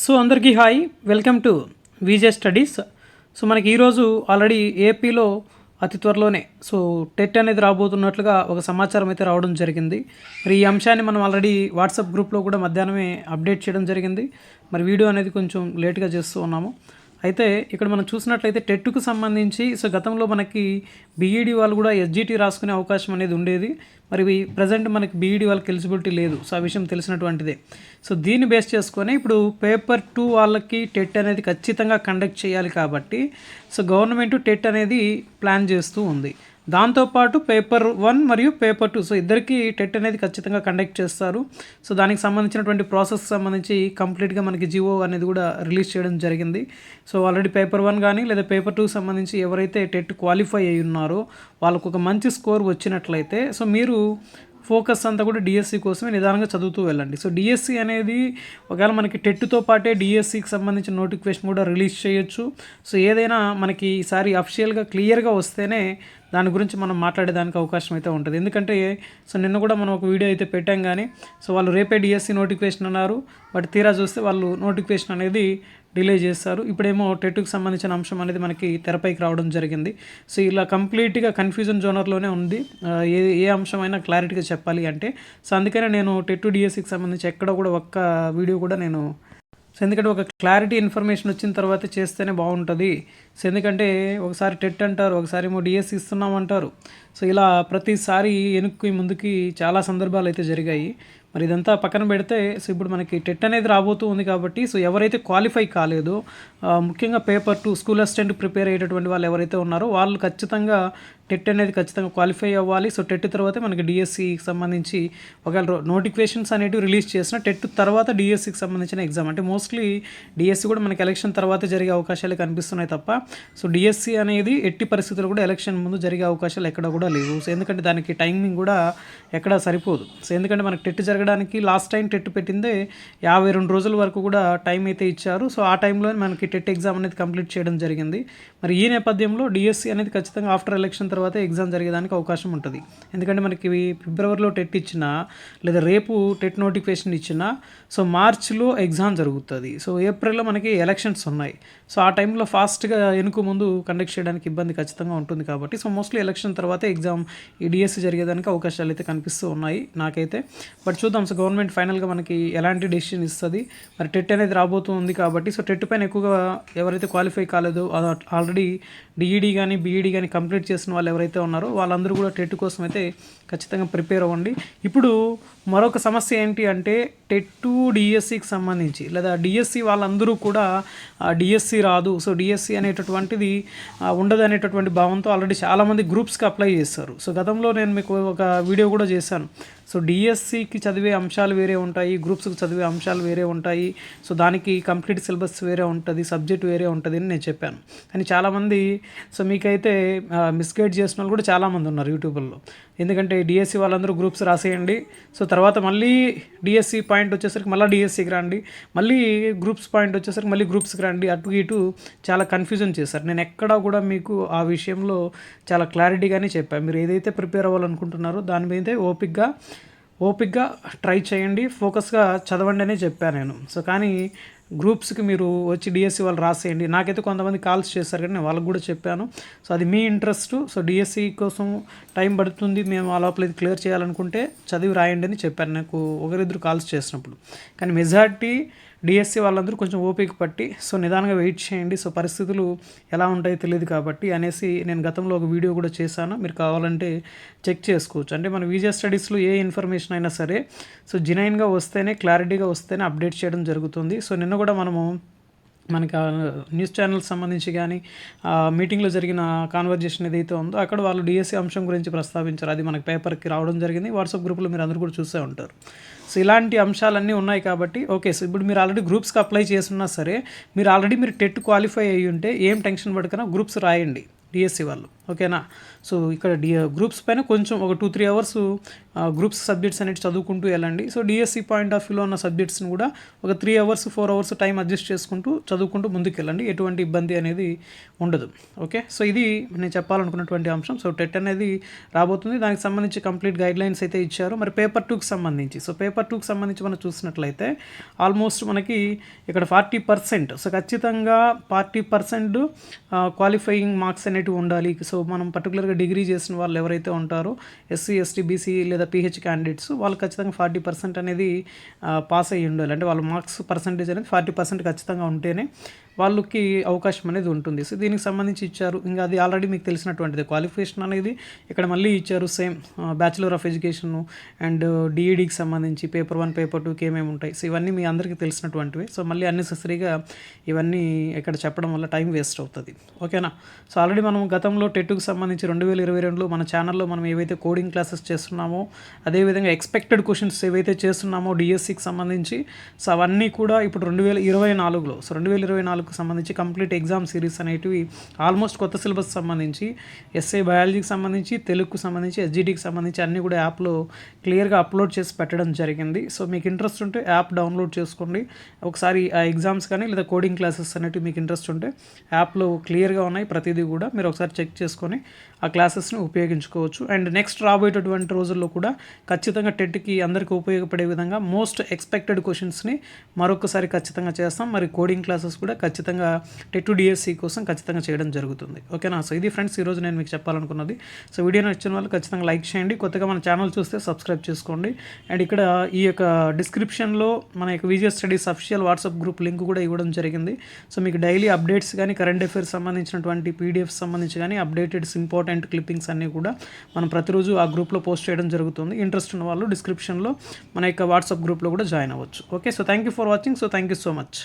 So అందరికీ hi. Welcome to VJ studies. So మనకి ఈరోజు ఆల్రెడీ ఏపీలో అతి త్వరలోనే సో టెట్ అనేది రాబోతున్నట్లుగా ఒక సమాచారం అయితే రావడం జరిగింది. మరి ఈ అంశాన్ని మనం ఆల్రెడీ వాట్సాప్ గ్రూప్లో కూడా మధ్యాహ్నమే అప్డేట్ చేయడం జరిగింది. మరి వీడియో అనేది కొంచెం లేట్గా చేస్తూ ఉన్నాము. అయితే ఇక్కడ మనం చూసినట్లయితే టెట్కు సంబంధించి సో గతంలో మనకి బీఈడి వాళ్ళు కూడా ఎస్జిటి రాసుకునే అవకాశం అనేది ఉండేది. మరి ప్రజెంట్ మనకి బీఈడి వాళ్ళకి ఎలిజిబిలిటీ లేదు. సో ఆ విషయం తెలిసినటువంటిదే. సో దీన్ని బేస్ చేసుకొని ఇప్పుడు పేపర్ టూ వాళ్ళకి టెట్ అనేది ఖచ్చితంగా కండక్ట్ చేయాలి కాబట్టి సో గవర్నమెంట్ టెట్ అనేది ప్లాన్ చేస్తూ ఉంది. దాంతోపాటు పేపర్ వన్ మరియు పేపర్ టూ. సో ఇద్దరికి టెట్ అనేది ఖచ్చితంగా కండక్ట్ చేస్తారు. సో దానికి సంబంధించినటువంటి ప్రాసెస్ సంబంధించి కంప్లీట్గా మనకి జివో అనేది కూడా రిలీజ్ చేయడం జరిగింది. సో ఆల్రెడీ పేపర్ వన్ కానీ లేదా పేపర్ టూ సంబంధించి ఎవరైతే టెట్ క్వాలిఫై అయి ఉన్నారో వాళ్ళకు ఒక మంచి స్కోర్ వచ్చినట్లయితే సో మీరు ఫోకస్ అంతా కూడా డిఎస్సి కోసమే నిదానంగా చదువుతూ వెళ్ళండి. సో డిఎస్సి అనేది ఒకవేళ మనకి టెట్తో పాటే డిఎస్సికి సంబంధించిన నోటిఫికేషన్ కూడా రిలీజ్ చేయొచ్చు. సో ఏదైనా మనకి ఈసారి అఫిషియల్గా క్లియర్గా వస్తేనే దాని గురించి మనం మాట్లాడేదానికి అవకాశం అయితే ఉంటుంది. ఎందుకంటే సో నిన్న కూడా మనం ఒక వీడియో అయితే పెట్టాం కానీ సో వాళ్ళు రేపే డిఎస్సి నోటిఫికేషన్ అన్నారు. బట్ తీరా చూస్తే వాళ్ళు నోటిఫికేషన్ అనేది డిలే చేస్తారు. ఇప్పుడేమో టెట్కు సంబంధించిన అంశం అనేది మనకి తెరపైకి రావడం జరిగింది. సో ఇలా కంప్లీట్గా కన్ఫ్యూజన్ జోనర్లోనే ఉంది. ఏ ఏ అంశమైనా క్లారిటీగా చెప్పాలి అంటే. సో అందుకనే నేను టెట్ డిఎస్సికి సంబంధించి ఎక్కడ కూడా ఒక్క వీడియో కూడా నేను సో ఎందుకంటే ఒక క్లారిటీ ఇన్ఫర్మేషన్ వచ్చిన తర్వాత చేస్తేనే బాగుంటుంది. సో ఎందుకంటే ఒకసారి టెట్ అంటారు ఒకసారి ఏమో డిఎస్ ఇస్తున్నాం అంటారు. సో ఇలా ప్రతిసారి వెనుక్కి ముందుకి చాలా సందర్భాలు అయితే జరిగాయి. మరి ఇదంతా పక్కన పెడితే సో ఇప్పుడు మనకి టెట్ అనేది రాబోతూ ఉంది కాబట్టి సో ఎవరైతే క్వాలిఫై కాలేదో ముఖ్యంగా paper two school assistant prepare అయ్యేటటువంటి వాళ్ళు ఎవరైతే ఉన్నారో వాళ్ళు ఖచ్చితంగా టెట్ అనేది ఖచ్చితంగా క్వాలిఫై అవ్వాలి. సో టెట్ తర్వాత మనకి డిఎస్సికి సంబంధించి ఒకవేళ నోటిఫికేషన్స్ అనేటివి రిలీజ్ చేసిన టెట్ తర్వాత డిఎస్సికి సంబంధించిన ఎగ్జామ్. అంటే మోస్ట్లీ డిఎస్సి కూడా మనకి ఎలక్షన్ తర్వాత జరిగే అవకాశాలు కనిపిస్తున్నాయి తప్ప సో డిఎస్సి అనేది ఎట్టి పరిస్థితులు కూడా ఎలక్షన్ ముందు జరిగే అవకాశాలు ఎక్కడ కూడా లేవు. సో ఎందుకంటే దానికి టైమింగ్ కూడా ఎక్కడ సరిపోదు. సో ఎందుకంటే మనకి టెట్ జరగడానికి లాస్ట్ టైం టెట్ పెట్టిందే యాభై రెండు రోజుల వరకు కూడా టైం అయితే ఇచ్చారు. సో ఆ టైంలో మనకి టెట్ ఎగ్జామ్ అనేది కంప్లీట్ చేయడం జరిగింది. మరి ఈ నేపథ్యంలో డిఎస్సి అనేది ఖచ్చితంగా ఆఫ్టర్ ఎలక్షన్ తర్వాత తర్వాత ఎగ్జామ్ జరిగేదానికి అవకాశం ఉంటుంది. ఎందుకంటే మనకి ఫిబ్రవరిలో టెట్ ఇచ్చినా లేదా రేపు టెట్ నోటిఫికేషన్ ఇచ్చినా సో మార్చ్లో ఎగ్జామ్ జరుగుతుంది. సో ఏప్రిల్లో మనకి ఎలక్షన్స్ ఉన్నాయి. సో ఆ టైంలో ఫాస్ట్గా ఎనుకు ముందు కండక్ట్ చేయడానికి ఇబ్బంది ఖచ్చితంగా ఉంటుంది కాబట్టి సో మోస్ట్లీ ఎలక్షన్ తర్వాత ఎగ్జామ్ ఈ డిఎస్సి జరిగేదానికి అవకాశాలు అయితే కనిపిస్తూ ఉన్నాయి నాకైతే. బట్ చూద్దాం సో గవర్నమెంట్ ఫైనల్గా మనకి ఎలాంటి డెసిషన్ ఇస్తుంది? మరి టెట్ అనేది రాబోతుంది కాబట్టి సో టెట్ పైన ఎక్కువగా ఎవరైతే క్వాలిఫై కాలేదో ఆల్రెడీ డిఈడి కానీ బీఈడి కానీ కంప్లీట్ చేసిన వాళ్ళు ఎవరైతే ఉన్నారో వాళ్ళందరూ కూడా టెట్ కోసం అయితే ఖచ్చితంగా ప్రిపేర్ అవ్వండి. ఇప్పుడు మరొక సమస్య ఏంటి అంటే టెట్ డిఎస్సికి సంబంధించి లేదా డిఎస్సి వాళ్ళందరూ కూడా డిఎస్సి రాదు. సో డిఎస్సి అనేటటువంటిది ఉండదు అనేటటువంటి భావంతో ఆల్రెడీ చాలామంది గ్రూప్స్కి అప్లై చేస్తారు. సో గతంలో నేను మీకు ఒక వీడియో కూడా చేశాను. సో డిఎస్సికి చదివే అంశాలు వేరే ఉంటాయి గ్రూప్స్కి చదివే అంశాలు వేరే ఉంటాయి సో దానికి కంప్లీట్ సిలబస్ వేరే ఉంటుంది సబ్జెక్ట్ వేరే ఉంటుంది అని నేను చెప్పాను. కానీ చాలామంది సో మీకైతే మిస్గైడ్ చేసిన వాళ్ళు కూడా చాలామంది ఉన్నారు యూట్యూబ్లో. ఎందుకంటే డిఎస్సి వాళ్ళందరూ గ్రూప్స్ రాసేయండి సో తర్వాత మళ్ళీ డిఎస్సి పాయింట్ వచ్చేసరికి మళ్ళీ డిఎస్సికి రండి మళ్ళీ గ్రూప్స్ పాయింట్ వచ్చేసరికి మళ్ళీ గ్రూప్స్కి రండి అటు ఇటు చాలా కన్ఫ్యూజన్ చేశారు. నేను ఎక్కడా కూడా మీకు ఆ విషయంలో చాలా క్లారిటీగానే చెప్పాను మీరు ఏదైతే ప్రిపేర్ అవ్వాలనుకుంటున్నారో దాని మీదే ఓపిక్గా ఓపిక్గా ట్రై చేయండి ఫోకస్గా చదవండి అనే చెప్పాను నేను. సో కానీ గ్రూప్స్కి మీరు వచ్చి డిఎస్సి వాళ్ళు రాసేయండి. నాకైతే కొంతమంది కాల్స్ చేశారు కానీ నేను వాళ్ళకి కూడా చెప్పాను. సో అది మీ ఇంట్రెస్ట్. సో డిఎస్సి కోసం టైం పడుతుంది. మేము ఆ లోపల ఇది క్లియర్ చేయాలనుకుంటే చదివి రాయండి అని చెప్పాను. నాకు ఒకరిద్దరు కాల్స్ చేసినప్పుడు. కానీ మెజార్టీ డిఎస్సి వాళ్ళందరూ కొంచెం ఓపిక పట్టి సో నిదానంగా వెయిట్ చేయండి. సో పరిస్థితులు ఎలా ఉంటాయో తెలియదు కాబట్టి అనేసి నేను గతంలో ఒక వీడియో కూడా చేశాను. మీరు కావాలంటే చెక్ చేసుకోవచ్చు. అంటే మన విజయ స్టడీస్లో ఏ ఇన్ఫర్మేషన్ అయినా సరే సో జినైన్గా వస్తేనే క్లారిటీగా వస్తేనే అప్డేట్ చేయడం జరుగుతుంది. సో నిన్న కూడా మనము మనకి న్యూస్ ఛానల్స్ సంబంధించి కానీ మీటింగ్లో జరిగిన కాన్వర్జేషన్ ఏదైతే ఉందో అక్కడ వాళ్ళు డిఎస్సి అంశం గురించి ప్రస్తావించారు. అది మనకి పేపర్కి రావడం జరిగింది. వాట్సాప్ గ్రూప్లో మీరు అందరూ కూడా చూసే ఉంటారు. సో ఇలాంటి అంశాలన్నీ ఉన్నాయి కాబట్టి ఓకే సో ఇప్పుడు మీరు ఆల్రెడీ గ్రూప్స్కి అప్లై చేస్తున్నా సరే మీరు ఆల్రెడీ మీరు టెట్ క్వాలిఫై అయ్యి ఉంటే ఏం టెన్షన్ పడకనా? గ్రూప్స్ రాయండి డిఎస్సి వాళ్ళు. ఓకేనా? సో ఇక్కడ డి గ్రూప్స్ uh, పైన కొంచెం ఒక two three hours groups subjects అనేవి చదువుకుంటూ వెళ్ళండి. సో డిఎస్సి పాయింట్ ఆఫ్ వ్యూలో ఉన్న సబ్జెక్ట్స్ని కూడా ఒక three hours four hours time adjust చేసుకుంటూ చదువుకుంటూ ముందుకు వెళ్ళండి ఎటువంటి ఇబ్బంది అనేది ఉండదు. ఓకే? సో ఇది నేను చెప్పాలనుకున్నటువంటి అంశం. సో టెట్ అనేది రాబోతుంది. దానికి సంబంధించి కంప్లీట్ గైడ్ లైన్స్ అయితే ఇచ్చారు. మరి పేపర్ టూకి సంబంధించి. సో పేపర్ టూకి సంబంధించి మనం చూసినట్లయితే ఆల్మోస్ట్ మనకి ఇక్కడ ఫార్టీ పర్సెంట్ సో ఖచ్చితంగా ఫార్టీ పర్సెంట్ క్వాలిఫైయింగ్ మార్క్స్ అనేటివి ఉండాలి. సో మనం పర్టికులర్గా డిగ్రీ చేసిన వాళ్ళు ఎవరైతే ఉంటారో ఎస్సీ ఎస్టీ బీసీ లేదా పిహెచ్ క్యాండిడేట్స్ వాళ్ళు ఖచ్చితంగా ఫార్టీ పర్సెంట్ అనేది పాస్ అయ్యి ఉండాలి. అంటే వాళ్ళ మార్క్స్ పర్సంటేజ్ అనేది ఫార్టీ పర్సెంట్ ఖచ్చితంగా ఉంటేనే వాళ్ళకి అవకాశం అనేది ఉంటుంది. సో దీనికి సంబంధించి ఇచ్చారు. ఇంకా అది ఆల్రెడీ మీకు తెలిసినటువంటిది. క్వాలిఫికేషన్ అనేది ఇక్కడ మళ్ళీ ఇచ్చారు same bachelor of education and డిఈడికి సంబంధించి పేపర్ వన్ పేపర్ టూకి ఏమేమి ఉంటాయి. సో ఇవన్నీ మీ అందరికీ తెలిసినటువంటివి. సో మళ్ళీ అన్నెసెసరీగా ఇవన్నీ ఇక్కడ చెప్పడం వల్ల టైం వేస్ట్ అవుతుంది. ఓకేనా? సో ఆల్రెడీ మనం గతంలో టెట్కు సంబంధించి రెండు వేల ఇరవై రెండులో మన ఛానల్లో మనం ఏవైతే కోడింగ్ క్లాసెస్ చేస్తున్నామో అదేవిధంగా ఎక్స్పెక్టెడ్ క్వశ్చన్స్ ఏవైతే చేస్తున్నామో డిఎస్సికి సంబంధించి సో అవన్నీ కూడా ఇప్పుడు రెండు వేల ఇరవై నాలుగులో సో రెండు వేల ఇరవై నాలుగు నాలుగుకు సంబంధించి కంప్లీట్ ఎగ్జామ్ సిరీస్ అనేటివి ఆల్మోస్ట్ కొత్త సిలబస్ సంబంధించి ఎస్ఐ బయాలజీకి సంబంధించి తెలుగుకు సంబంధించి ఎస్జిటికి సంబంధించి అన్నీ కూడా యాప్లో క్లియర్గా అప్లోడ్ చేసి పెట్టడం జరిగింది. సో మీకు ఇంట్రెస్ట్ ఉంటే యాప్ డౌన్లోడ్ చేసుకోండి. ఒకసారి ఆ ఎగ్జామ్స్ కానీ లేదా కోడింగ్ క్లాసెస్ అనేటివి మీకు ఇంట్రెస్ట్ ఉంటే యాప్లో క్లియర్గా ఉన్నాయి. ప్రతిదీ కూడా మీరు ఒకసారి చెక్ చేసుకొని ఆ క్లాసెస్ని ఉపయోగించుకోవచ్చు. అండ్ నెక్స్ట్ రాబోయేటటువంటి రోజుల్లో కూడా ఖచ్చితంగా టెట్కి అందరికీ ఉపయోగపడే విధంగా మోస్ట్ ఎక్స్పెక్టెడ్ క్వశ్చన్స్ని మరొకసారి ఖచ్చితంగా చేస్తాం. మరి కోడింగ్ క్లాసెస్ కూడా ఖచ్చితంగా టెట్ డిఎస్సి కోసం ఖచ్చితంగా చేయడం జరుగుతుంది. ఓకేనా? సో ఇది ఫ్రెండ్స్ ఈరోజు నేను మీకు చెప్పాలనుకున్నది. సో వీడియో నచ్చిన వాళ్ళు ఖచ్చితంగా లైక్ చేయండి. కొత్తగా మన ఛానల్ చూస్తే సబ్స్క్రైబ్ చేసుకోండి. అండ్ ఇక్కడ ఈ యొక్క డిస్క్రిప్షన్లో మన యొక్క Vijaya studies official WhatsApp group link కూడా ఇవ్వడం జరిగింది. సో మీకు డైలీ అప్డేట్స్ కానీ కరెంట్ అఫైర్స్ సంబంధించినటువంటి పీడిఎఫ్ సంబంధించి కానీ అప్డేటెడ్స్ ఇంపార్టెంట్ క్లిప్పింగ్స్ అన్నీ కూడా మనం ప్రతిరోజు ఆ గ్రూప్లో పోస్ట్ చేయడం జరుగుతుంది. ఇంట్రెస్ట్ ఉన్న వాళ్ళు డిస్క్రిప్షన్లో మన యొక్క వాట్సాప్ గ్రూప్లో కూడా జాయిన్ అవ్వచ్చు. Okay? So thank you for watching so thank you so much